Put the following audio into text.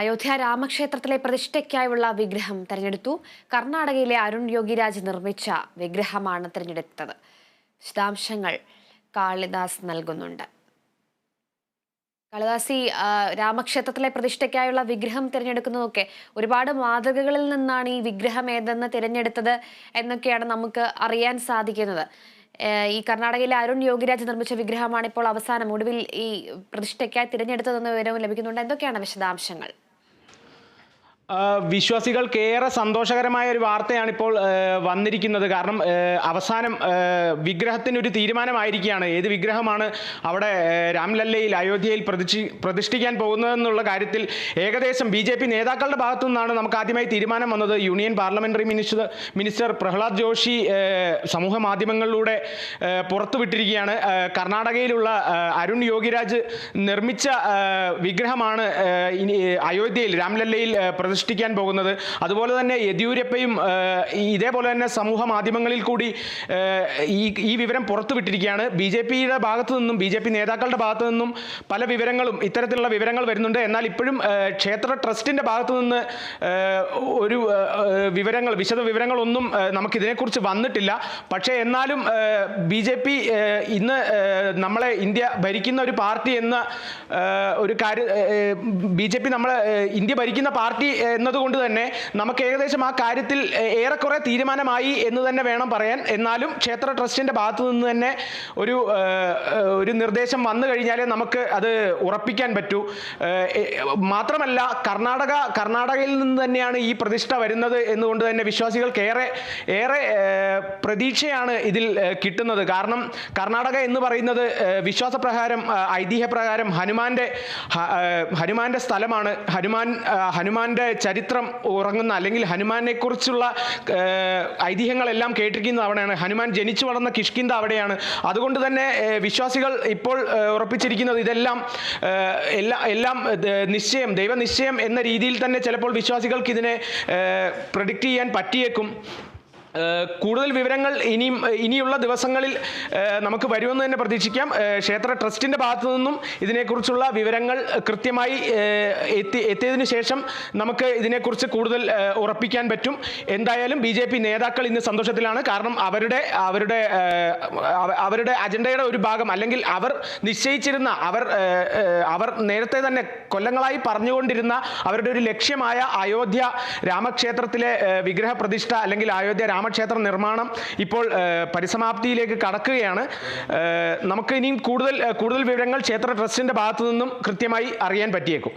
അയോധ്യ രാമക്ഷേത്രത്തിലെ പ്രതിഷ്ഠയ്ക്കായുള്ള വിഗ്രഹം തെരഞ്ഞെടുത്തു. കർണാടകയിലെ അരുൺ യോഗിരാജ് നിർമ്മിച്ച വിഗ്രഹമാണ് തിരഞ്ഞെടുത്തത്. വിശദാംശങ്ങൾ കാളിദാസ് നൽകുന്നുണ്ട്. കാളിദാസി രാമക്ഷേത്രത്തിലെ പ്രതിഷ്ഠയ്ക്കായുള്ള വിഗ്രഹം തിരഞ്ഞെടുക്കുന്നതൊക്കെ ഒരുപാട് മാതൃകകളിൽ നിന്നാണ് ഈ വിഗ്രഹം ഏതെന്ന് തിരഞ്ഞെടുത്തത് എന്നൊക്കെയാണ് നമുക്ക് അറിയാൻ സാധിക്കുന്നത്. ഈ കർണാടകയിലെ അരുൺ യോഗിരാജ് നിർമ്മിച്ച വിഗ്രഹമാണ് ഇപ്പോൾ അവസാനം ഒടുവിൽ ഈ പ്രതിഷ്ഠയ്ക്കായി തിരഞ്ഞെടുത്തതെന്ന വിവരവും ലഭിക്കുന്നുണ്ട്. എന്തൊക്കെയാണ് വിശദാംശങ്ങൾ? വിശ്വാസികൾക്ക് ഏറെ സന്തോഷകരമായ ഒരു വാർത്തയാണ് ഇപ്പോൾ വന്നിരിക്കുന്നത്. കാരണം അവസാനം വിഗ്രഹത്തിനൊരു തീരുമാനമായിരിക്കുകയാണ്. ഏത് വിഗ്രഹമാണ് അവിടെ രാംലല്ലയിൽ അയോധ്യയിൽ പ്രതിഷ്ഠി പ്രതിഷ്ഠിക്കാൻ പോകുന്നതെന്നുള്ള കാര്യത്തിൽ ഏകദേശം ബി ജെ പി നേതാക്കളുടെ ഭാഗത്തു നിന്നാണ് നമുക്ക് ആദ്യമായി തീരുമാനം വന്നത്. Union parliamentary minister minister Pralhad Joshi സമൂഹ മാധ്യമങ്ങളിലൂടെ പുറത്തുവിട്ടിരിക്കുകയാണ്. കർണാടകയിലുള്ള അരുൺ യോഗിരാജ് നിർമ്മിച്ച വിഗ്രഹമാണ് ഇനി അയോധ്യയിൽ രാംലല്ലയിൽ ആ, പ്രതിഷ്ഠിക്കാൻ പോകുന്നത്. അതുപോലെ തന്നെ യെദ്യൂരപ്പയും ഇതേപോലെ തന്നെ സമൂഹ മാധ്യമങ്ങളിൽ കൂടി ഈ ഈ വിവരം പുറത്തുവിട്ടിരിക്കുകയാണ്. ബി ജെ പിയുടെ ഭാഗത്തു നിന്നും ബി ജെ പി നേതാക്കളുടെ ഭാഗത്തു നിന്നും പല വിവരങ്ങളും ഇത്തരത്തിലുള്ള വിവരങ്ങൾ വരുന്നുണ്ട്. എന്നാൽ ഇപ്പോഴും ക്ഷേത്ര ട്രസ്റ്റിന്റെ ഭാഗത്തു നിന്ന് ഒരു വിവരങ്ങൾ വിശദ വിവരങ്ങളൊന്നും നമുക്കിതിനെക്കുറിച്ച് വന്നിട്ടില്ല. പക്ഷേ എന്നാലും ബി ജെ പി ഇന്ന് നമ്മളെ ഇന്ത്യ ഭരിക്കുന്ന ഒരു പാർട്ടി എന്ന ഒരു കാര്യം ബി ജെ പി നമ്മളെ ഇന്ത്യ ഭരിക്കുന്ന പാർട്ടി എന്നതുകൊണ്ട് തന്നെ നമുക്ക് ഏകദേശം ആ കാര്യത്തിൽ ഏറെക്കുറെ തീരുമാനമായി എന്ന് തന്നെ വേണം പറയാൻ. എന്നാലും ക്ഷേത്ര ട്രസ്റ്റിന്റെ ഭാഗത്തു നിന്ന് തന്നെ ഒരു ഒരു നിർദ്ദേശം വന്നു കഴിഞ്ഞാലേ നമുക്ക് അത് ഉറപ്പിക്കാൻ പറ്റൂ. മാത്രമല്ല കർണാടക കർണാടകയിൽ നിന്ന് തന്നെയാണ് ഈ പ്രതിഷ്ഠ വരുന്നത് എന്നുകൊണ്ട് തന്നെ വിശ്വാസികൾക്ക് ഏറെ ഏറെ പ്രതീക്ഷയാണ് ഇതിൽ കിട്ടുന്നത്. കാരണം കർണാടക എന്ന് പറയുന്നത് വിശ്വാസപ്രകാരം ഐതിഹ്യപ്രകാരം ഹനുമാന്റെ ഹനുമാന്റെ സ്ഥലമാണ്. ഹനുമാൻ ഹനുമാന്റെ ചരിത്രം ഉറങ്ങുന്ന അല്ലെങ്കിൽ ഹനുമാനെക്കുറിച്ചുള്ള ഐതിഹ്യങ്ങളെല്ലാം കേട്ടിരിക്കുന്നത് അവിടെയാണ് ഹനുമാൻ ജനിച്ചു വളർന്ന കിഷ്കിന്ത അവിടെയാണ്. അതുകൊണ്ട് തന്നെ വിശ്വാസികൾ ഇപ്പോൾ ഉറപ്പിച്ചിരിക്കുന്നത് ഇതെല്ലാം എല്ലാ എല്ലാം നിശ്ചയം ദൈവനിശ്ചയം എന്ന രീതിയിൽ തന്നെ ചിലപ്പോൾ വിശ്വാസികൾക്ക് ഇതിനെ പ്രഡിക്റ്റ് ചെയ്യാൻ പറ്റിയേക്കും. കൂടുതൽ വിവരങ്ങൾ ഇനിയും ഇനിയുള്ള ദിവസങ്ങളിൽ നമുക്ക് വരുമെന്ന് തന്നെ പ്രതീക്ഷിക്കാം. ക്ഷേത്ര ട്രസ്റ്റിന്റെ ഭാഗത്തു നിന്നും ഇതിനെക്കുറിച്ചുള്ള വിവരങ്ങൾ കൃത്യമായി എത്തി എത്തിയതിനു ശേഷം നമുക്ക് ഇതിനെക്കുറിച്ച് കൂടുതൽ ഉറപ്പിക്കാൻ പറ്റും. എന്തായാലും ബി ജെ പി നേതാക്കൾ ഇന്ന് സന്തോഷത്തിലാണ്. കാരണം അവരുടെ അവരുടെ അവരുടെ അജണ്ടയുടെ ഒരു ഭാഗം അല്ലെങ്കിൽ അവർ നിശ്ചയിച്ചിരുന്ന അവർ അവർ നേരത്തെ തന്നെ കൊല്ലങ്ങളായി പറഞ്ഞുകൊണ്ടിരുന്ന അവരുടെ ഒരു ലക്ഷ്യമായ അയോധ്യ രാമക്ഷേത്രത്തിലെ വിഗ്രഹ പ്രതിഷ്ഠ അല്ലെങ്കിൽ അയോധ്യ രാമക്ഷേത്ര നിർമ്മാണം ഇപ്പോൾ പരിസമാപ്തിയിലേക്ക് കടക്കുകയാണ്. നമുക്ക് ഇനിയും കൂടുതൽ കൂടുതൽ വിവരങ്ങൾ ക്ഷേത്ര ട്രസ്റ്റിന്റെ ഭാഗത്തു നിന്നും കൃത്യമായി അറിയാൻ പറ്റിയേക്കും.